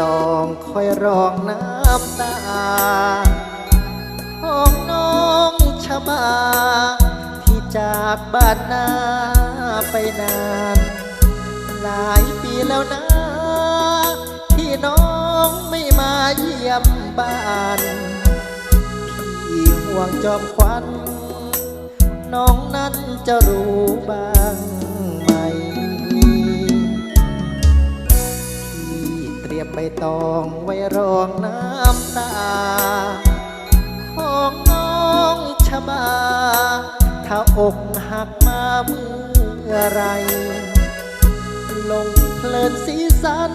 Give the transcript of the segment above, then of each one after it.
ตองคอยร้องน้ำตาของน้องชะบา ที่จากบ้านนาไปนาน หลายปีแล้วนะ ที่น้องไม่มาเยี่ยมบ้านพี่ห่วงจอมควัน น้องนั้นจะรู้ รียมใบตองไว้รองน้ำตา ของน้องชบา ถ้าอกหักมาเมื่อไร ลงเพลินสีสัน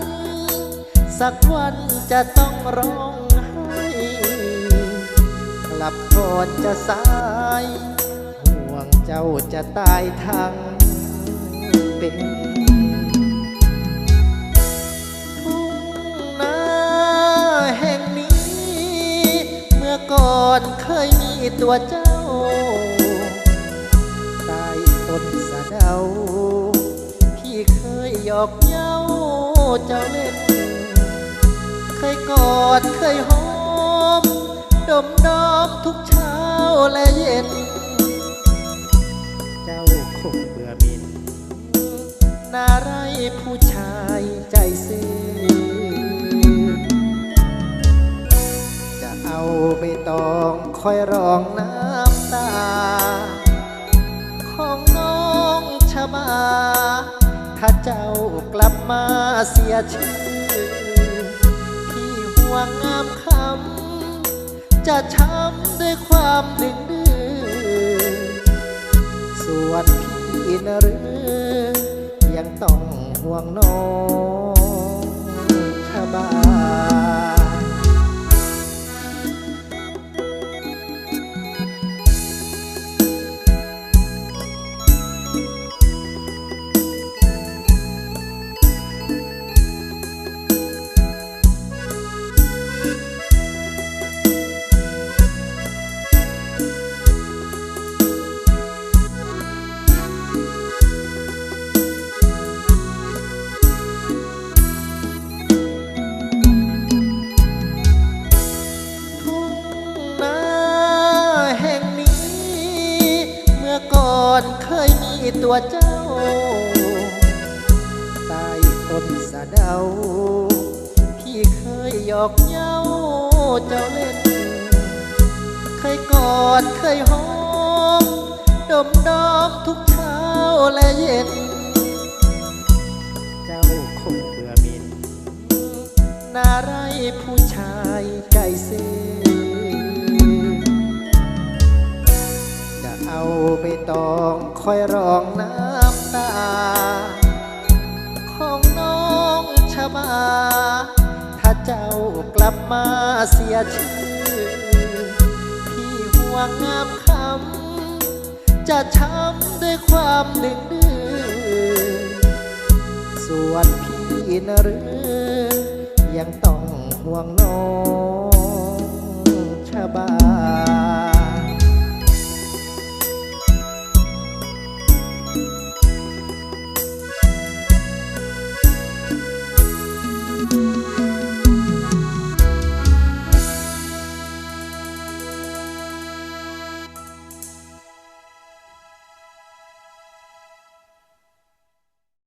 สักวันจะต้องร้องไห้ กลับก่อนจะสาย ห่วงเจ้าจะตายทั้งเป็น ตัวเจ้าใต้ต้นสะเดา พี่เคยหยอกเย้าเจ้าเล่น เคยกอดเคยหอม ดมดอมทุกเช้าและเย็น เจ้าคงเบื่อมิน นาไรผู้ชายใจซื่อ ไปตองคอยร้องน้ำตา ของน้องชะบา ถ้าเจ้ากลับมาเสียชื่อ พี่ห่วงงามคำจะช้ำด้วยความดึงดื้อส่วนพี่นหรือยังต้องห่วงน้องชะบา มื่อก่อนเคยมีตัวเจ้า ใต้ต้นสะเดา พี่เคยหยอกเย้าเจ้าเล่น เคยกอดเคยหอม ดมดอมทุกเช้าและเย็น เจ้าคงเบื่อมิน นาไรผู้ ต้องคอยร้องน้ำตา ของน้องชบา ถ้าเจ้ากลับมาเสียชื่อ พี่ห่วงงามคำจะช้ำด้วยความดึงดื้อส่วนพี่นรือยังต้องห่วงน้อง